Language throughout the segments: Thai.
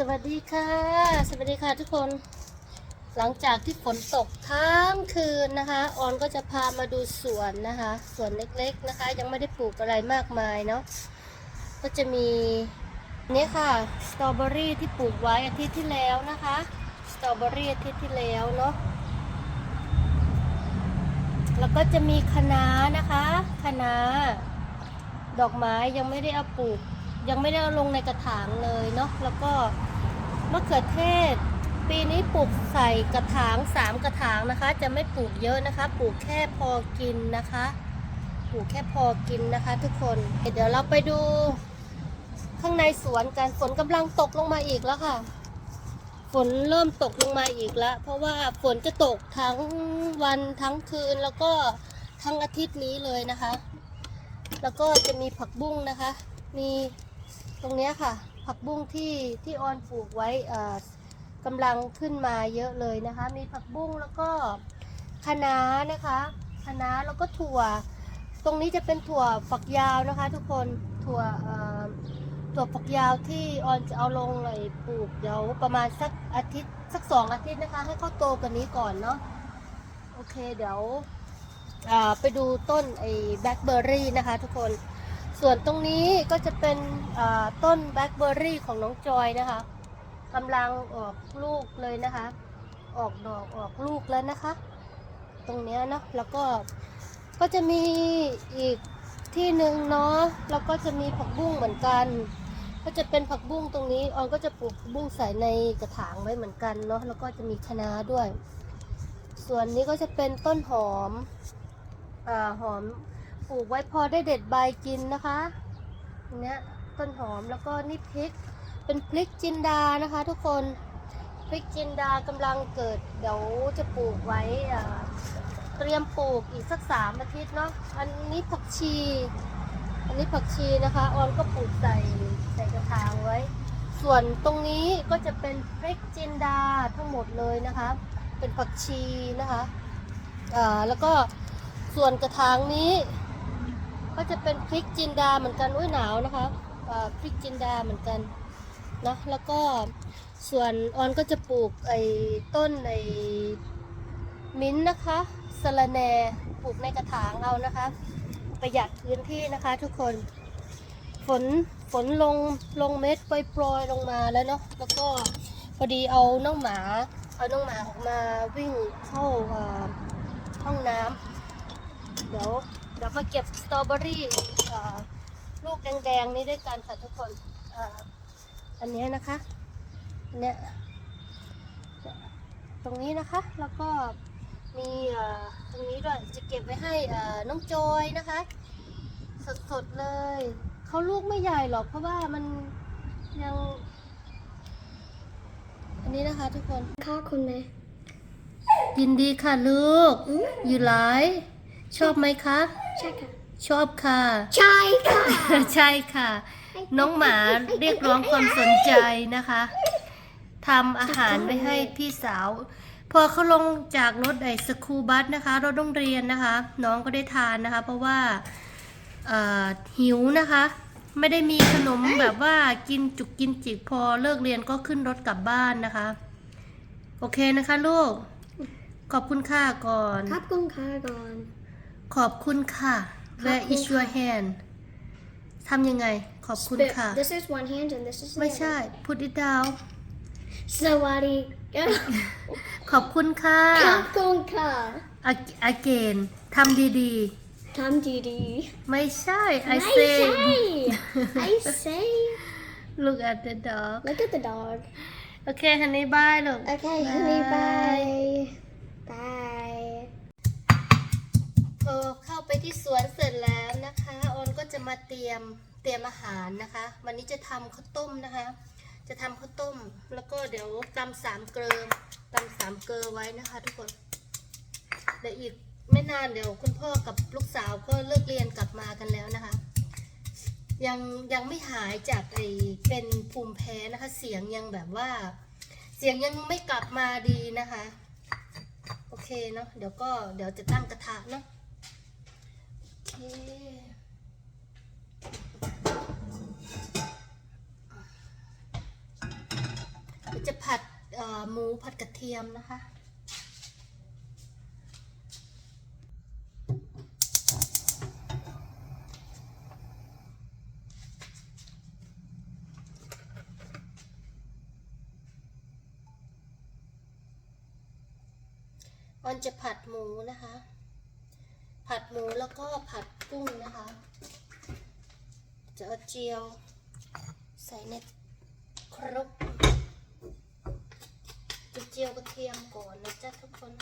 สวัสดีค่ะ สวัสดีค่ะทุกคน หลังจากที่ฝนตกทั้งคืนนะคะ ออนก็จะพามาดูสวนนะคะ สวนเล็กๆนะคะ ยังไม่ได้ปลูกอะไรมากมายเนาะ ก็จะมีนี่ค่ะ สตรอเบอรี่ที่ปลูกไว้อาทิตย์ที่แล้วนะคะ สตรอเบอรี่อาทิตย์ที่แล้วเนาะ แล้วก็จะมีคะน้านะคะ คะน้า ดอกไม้ยังไม่ได้เอาปลูก ยังไม่ได้ลงในกระถางเลยเนาะแล้วก็มะเขือเทศ ปีนี้ปลูกใส่กระถางสามกระถางนะคะ จะไม่ปลูกเยอะนะคะ ปลูกแค่พอกินนะคะ ปลูกแค่พอกินนะคะ ทุกคนเดี๋ยวเราไปดูข้างในสวนกันฝนกำลังตกลงมาอีกแล้วค่ะ ฝนเริ่มตกลงมาอีกแล้ว เพราะว่าฝนจะตกทั้งวันทั้งคืนแล้วก็ทั้งอาทิตย์นี้เลยนะคะ แล้วก็จะมีผักบุ้งนะคะ มี ตรงนี้ค่ะ ผักบุ้งที่ที่ออนปลูกไว้กำลังขึ้นมาเยอะเลยนะคะ มีผักบุ้งแล้วก็คะน้านะคะคะน้าแล้วก็ถั่ว ตรงนี้จะเป็นถั่วฝักยาวนะคะ ทุกคนถั่วถั่วฝักยาวที่ออนจะเอาลงไอ้ปลูกเดี๋ยวประมาณสักอาทิตย์สักสองอาทิตย์นะคะ ให้เขาโตกว่านี้ก่อนเนาะโอเคเดี๋ยวไปดูต้นไอ้แบล็คเบอร์รี่นะคะ ทุกคน ส่วนตรงนี้ก็จะเป็นต้นแบล็คเบอร์รี่ของน้องจอยนะคะกำลังออกลูกเลยนะคะ ออกดอกออกลูกแล้วนะคะ ตรงเนี้ยเนาะแล้วก็ก็จะมีอีกที่หนึ่งเนาะแล้วก็จะมีผักบุ้งเหมือนกัน ก็จะเป็นผักบุ้งตรงนี้ออนก็จะปลูกผักบุ้งใส่ในกระถางไว้เหมือนกันเนาะแล้วก็จะมีคะน้าด้วย ส่วนนี้ก็จะเป็นต้นหอมอ่าหอม ปลูกไว้พอได้เด็ดใบกินนะคะเนี้ยต้นหอมแล้วก็นี่พริก เป็นพริกจินดานะคะ ทุกคนพริกจินดากำลังเกิด เดี๋ยวจะปลูกไว้เตรียมปลูกอีกสักสามอาทิตย์เนาะอันนี้ผักชี อันนี้ผักชีนะคะออนก็ปลูกใส่ใส่กระถางไว้ ส่วนตรงนี้ก็จะเป็นพริกจินดาทั้งหมดเลยนะคะ เป็นผักชีนะคะอ่าแล้วก็ส่วนกระถางนี้ ก็จะเป็นพริกจินดาเหมือนกันอุ้ยหนาวนะคะพริกจินดาเหมือนกันนะแล้วก็ส่วนออนก็จะปลูกไอ้ต้นไอ้มิ้นนะคะสะระแนปลูกในกระถางเอานะคะ ประหยัดพื้นที่นะคะทุกคนฝนฝนลงลงเม็ดโปรยๆลงมาแล้วเนาะแล้วก็พอดีเอาน้องหมาเอาน้องหมาออกมาวิ่งเข้าห้องน้ำเดี๋ยว เดี๋ยวมาเก็บสตรอเบอรี่อ่าลูกแดงๆนี้ด้วยกันค่ะทุกคนอ่าอันเนี้ยนะคะอันเนี้ยตรงนี้นะคะแล้วก็มีอ่าตรงนี้ด้วยจะเก็บไว้ให้อ่าน้องจอยนะคะ สดๆเลยเขาลูกไม่ใหญ่หรอกเพราะว่ามันยังอันนี้นะคะทุกคนฆ่าคนไหมยินดีค่ะลูกอืมอยู่ไลฟ์ชอบไหมคะ ใช่ค่ะ ชอบค่ะ ใช่ค่ะ ใช่ค่ะ น้องหมาเรียกร้องความสนใจนะคะทำอาหารไปให้พี่สาว พอเขาลงจากรถไอ้สคูลบัสนะคะ รถโรงเรียนนะคะ น้องก็ได้ทานนะคะ เพราะว่าเอ่อหิวนะคะ ไม่ได้มีขนมแบบว่ากินจุกกินจิกพอเลิกเรียนก็ขึ้นรถกลับบ้านนะคะ โอเคนะคะลูก ขอบคุณค่ะก่อนครับกุ้งค่ะก่อน ขอบคุณค่ะ Where is your hand ทำยังไง ขอบคุณ Spit. ค่ะ This is one hand and this is the ไม่ใช่ other. put it down สวัสดีค่ะขอบคุณค่ะครับกุ้งค่ะ Ag- again ทำดีทำดีดีๆไม่ใช่ I ไม่ say ใช่ I say look at the dog look at the dog โอเคฮันนี่บายลูก okay honey bye bye พอเข้าไปที่สวนเสร็จแล้วนะคะออนก็จะมาเตรียมเตรียมอาหารนะคะ วันนี้จะทำข้าวต้มนะคะ จะทำข้าวต้ม แล้วก็เดี๋ยวตำสามเกลือตำสามเกลือไว้นะคะ ทุกคนเดี๋ยวอีกไม่นานเดี๋ยวคุณพ่อกับลูกสาวก็เลิกเรียนกลับมากันแล้วนะคะ ยังยังไม่หายจากไอเป็นภูมิแพ้นะคะ เสียงยังแบบว่า เสียงยังไม่กลับมาดีนะคะ โอเคเนาะเดี๋ยวก็เดี๋ยวจะตั้งกระทะเนาะ โอเคหมูผัดกระเทียมนะคะออนจะผัดหมูนะคะ ผัดหมูแล้วก็ผัดกุ้งนะคะ จะเอาเจียว ใส่ในครกจะเจียวกระเทียมก่อนนะจ๊ะทุกคน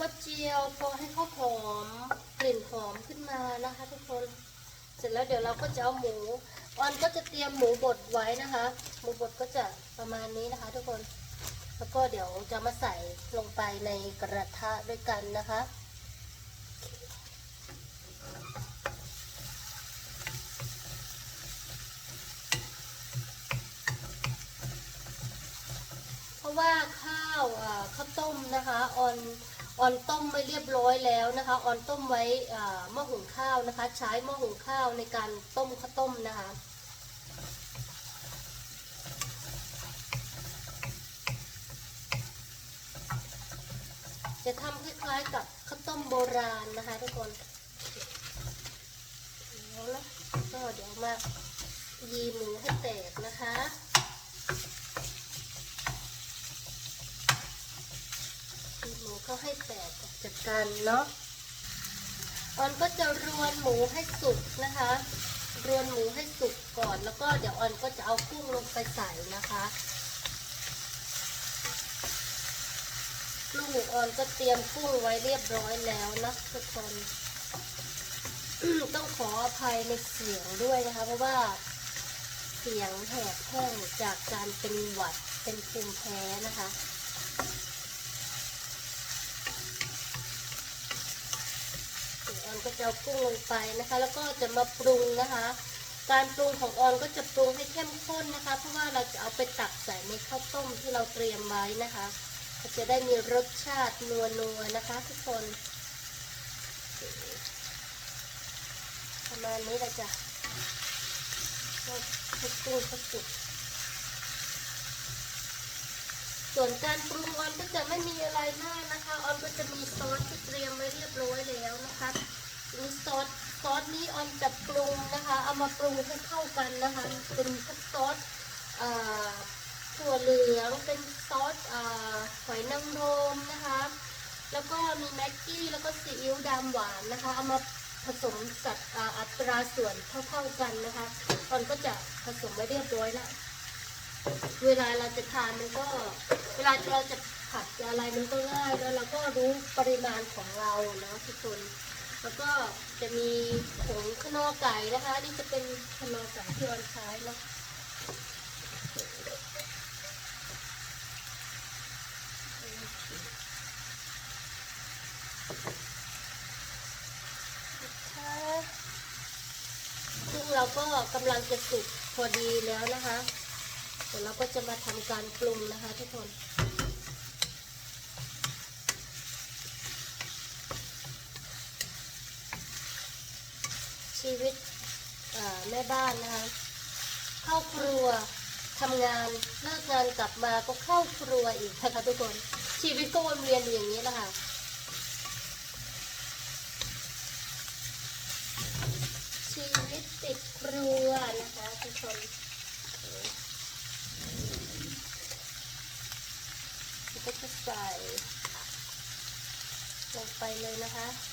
ก็เจียวพอให้เขาหอมกลิ่นหอมขึ้นมานะคะทุกคน เสร็จแล้วเดี๋ยวเราก็จะเอาหมูออนก็จะเตรียมหมูบดไว้นะคะ หมูบดก็จะประมาณนี้นะคะ ทุกคน แล้วก็เดี๋ยวจะมาใส่ลงไปในกระทะด้วยกันนะคะเพราะว่าข้าวข้าวต้มนะคะออน ออนต้มไว้เรียบร้อยแล้วนะคะออนต้มไว้อ่าหม้อหุงข้าวนะคะ ใช้หม้อหุงข้าวในการต้มข้าวต้มนะคะจะทำคล้ายๆกับข้าวต้มโบราณนะคะทุกคนแล้วนะก็เดี๋ยวมายีหมูให้แตกนะคะ หมูก็ให้แตกออกจากกันเนาะออนก็จะรวนหมูให้สุกนะคะ รวนหมูให้สุกก่อน แล้วก็เดี๋ยวออนก็จะเอากุ้งลงไปใส่นะคะลูกออนก็เตรียมกุ้งไว้เรียบร้อยแล้วนะทุกคนต้องขออภัยในเสียงด้วยนะคะ เพราะว่าเสียงแหบแห้งจากการเป็นหวัดเป็นภูมิแพ้นะคะ เดี๋ยว ออนก็จะเอากุ้งลงไปนะคะ แล้วก็จะมาปรุงนะคะ การปรุงของออนก็จะปรุงให้เข้มข้นนะคะ เพราะว่าเราจะเอาไปตักใส่ในข้าวต้มที่เราเตรียมไว้นะคะก็จะได้มีรสชาตินัวนัวนะคะ ทุกคนประมาณนี้ละจ้ะกุ้งขาสุกส่วนการปรุงออนก็จะไม่มีอะไรมากนะคะออนก็จะมีซอสที่เตรียมไว้เรียบร้อยแล้วนะคะ มีซอสซ อนจะปรุงนะคะ เอามาปรุงให้เข้ากันนะคะ เป็นพวกซอสถั่วเหลือง เป็นซอสหอยนางรมนะคะ แล้วก็มีแม็กกี้ แล้วก็ซีอิ๊วดำหวานนะคะ เอามาผสมสัดอ,อัตราส่วนเท่าๆกันนะคะออนก็จะผสมไว้เรียบร้อยแล้ว เวลาเราจะทานมันก็ เวลาเราจะผัดอะไรมันก็ง่ายแล้วเราก็รู้ปริมาณของเราเนาะทุกคน แล้วก็จะมีผงขนอไก่นะคะนี่จะเป็นขนอไก่ที่ออนใช้เนาะนะคะซึ่งเราก็กำลังจะสุกพอดีแล้วนะคะ เดี๋ยวเราก็จะมาทำการปรุงนะคะทุกคน ชีวิตแม่บ้านนะคะเข้าครัวทำงานเลิกงานกลับมาก็เข้าครัวอีกนะคะทุกคนชีวิตก็วนเวียนอยู่อย่างนี้แหละค่ะชีวิตติดครัวนะคะทุกคนก็จะใส่ลงไปเลยนะคะ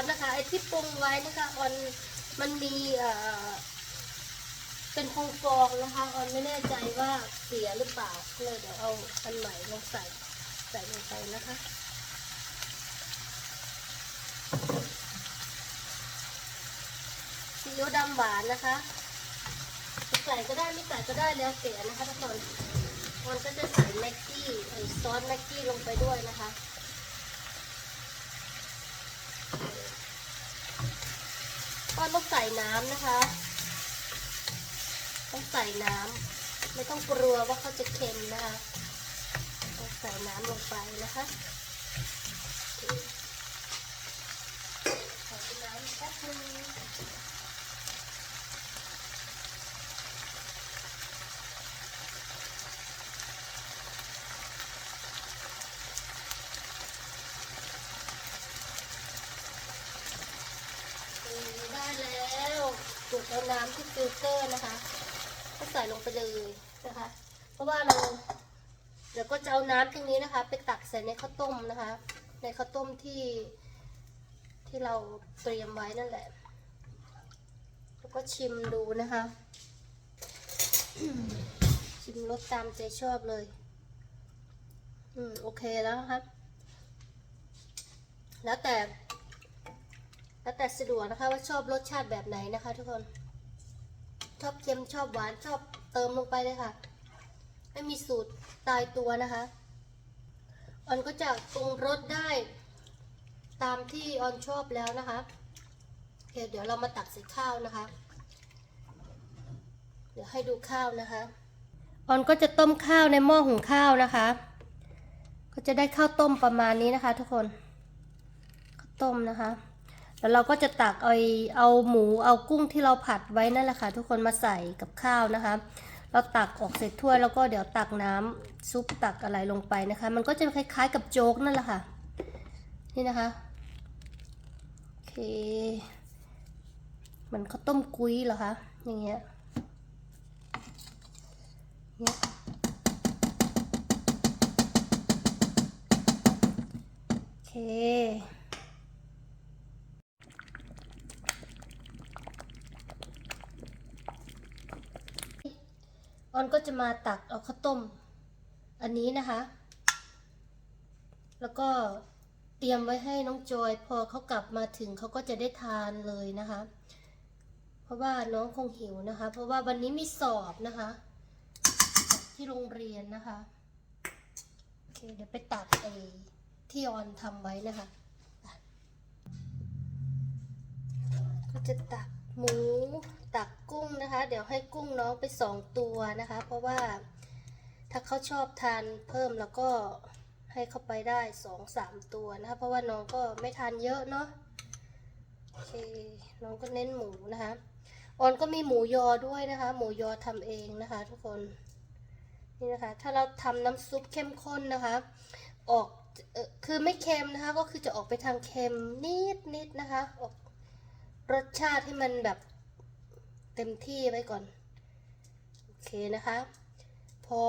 สนะคะไอที่ปรุงไว้นะคะออนมันมีเอ่อเป็นฟองฟองนะคะออนไม่แน่ใจว่าเสียหรือเปล่าเลยเดี๋ยวเอาอันใหม่ลงใส่ใส่ลงไปนะคะซีอิ๊วดำหวานนะคะใส่ก็ได้ไม่ใส่ก็ได้แล้วเสียนะคะทุกคนออนก็จะใส่แม็กกี้ซอสแม็กกี้ลงไปด้วยนะคะ ก็ต้องใส่น้ำนะคะ ต้องใส่น้ำไม่ต้องกลัวว่าเขาจะเค็มนะคะต้องใส่น้ำลงไปนะคะใส่น้ำแป๊บนึงได้แล้ว จุดเอาน้ำที่ฟิลเตอร์นะคะก็ใส่ลงไปเลยนะคะ เพราะว่าเราเดี๋ยวก็จะเอาน้ำตรงนี้นะคะ ไปตักใส่ในข้าวต้มนะคะ ในข้าวต้มที่ที่เราเตรียมไว้นั่นแหละ แล้วก็ชิมดูนะคะ ชิมรสตามใจชอบเลย อืมโอเคแล้วครับ แล้วแต่ แล้วแต่สะดวกนะคะว่าชอบรสชาติแบบไหนนะคะ ทุกคน ชอบเค็มชอบหวานชอบเติมลงไปเลยค่ะ ไม่มีสูตรตายตัวนะคะออนก็จะปรุงรสได้ ตามที่ออนชอบแล้วนะคะเคเดี๋ยวเรามาตักใส่ข้าวนะคะ เดี๋ยวให้ดูข้าวนะคะออนก็จะต้มข้าวในหม้อหุงข้าวนะคะ ก็จะได้ข้าวต้มประมาณนี้นะคะ ทุกคนข้าวต้มนะคะ แล้วเราก็จะตักเอาเอาหมูเอากุ้งที่เราผัดไว้นั่นแหละค่ะ ทุกคนมาใส่กับข้าวนะคะ เราตักออกเสร็จถ้วยแล้วก็เดี๋ยวตักน้ำซุปตักอะไรลงไปนะคะ มันก็จะคล้ายๆกับโจ๊กนั่นแหละค่ะ นี่นะคะโอเคมันข้าวต้มกุ้ยเหรอคะอย่างเงี้ยเงี้ยโอเค ออนก็จะมาตักเอาข้าวต้ม อันนี้นะคะ แล้วก็เตรียมไว้ให้น้องจอย พอเขากลับมาถึงเขาก็จะได้ทานเลยนะคะ เพราะว่าน้องคงหิวนะคะ เพราะว่าวันนี้มีสอบนะคะ ที่โรงเรียนนะคะโอเคเดี๋ยวไปตักไอ้ที่ออนทำไว้นะคะ ก็จะตักหมู ตักกุ้งนะคะ เดี๋ยวให้กุ้งน้องไปสองตัวนะคะ เพราะว่าถ้าเขาชอบทานเพิ่มแล้วก็ให้เข้าไปได้สองสามตัวนะคะ เพราะว่าน้องก็ไม่ทานเยอะเนาะโอเคน้องก็เน้นหมูนะคะออนก็มีหมูยอด้วยนะคะ หมูยอทำเองนะคะ ทุกคนนี่นะคะ ถ้าเราทำน้ำซุปเข้มข้นนะคะ ออกออคือไม่เค็มนะคะ ก็คือจะออกไปทางเค็มนิดนิดนะคะออกรสชาติให้มันแบบ เต็มที่ไว้ก่อน โอเคนะคะ พอ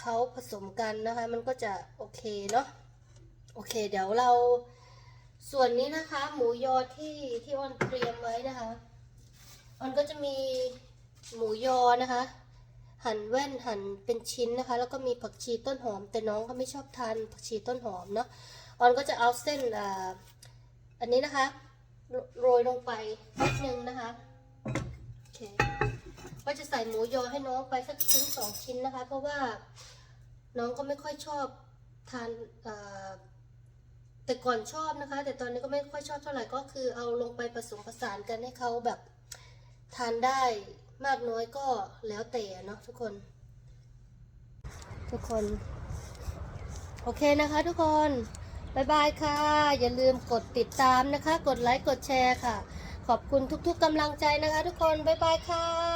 เขาผสมกันนะคะ มันก็จะโอเคเนาะโอเค เดี๋ยวเราส่วนนี้นะคะ หมูยอที่ที่ออนเตรียมไว้นะคะออนก็จะมีหมูยอนะคะ หั่นแว่นหั่นเป็นชิ้นนะคะ แล้วก็มีผักชีต้นหอม แต่น้องเขาไม่ชอบทานผักชีต้นหอมเนาะออนก็จะเอาเส้นอ่าอันนี้นะคะโรยลงไปนิดนึงนะคะ โอเคก็จะใส่หมูยอให้น้องไปสักชิ้นสองชิ้นนะคะ เพราะว่าน้องก็ไม่ค่อยชอบทานแต่ก่อนชอบนะคะ แต่ตอนนี้ก็ไม่ค่อยชอบเท่าไหร่ก็คือเอาลงไปผสมผสานกันให้เขาแบบทานได้มากน้อยก็แล้วแต่เนาะทุกคน ทุกคน โอเคนะคะทุกคนบายบายค่ะ อย่าลืมกดติดตามนะคะ กดไลค์กดแชร์ค่ะ ขอบคุณทุกๆกำลังใจนะคะ ทุกคนบายบายค่ะ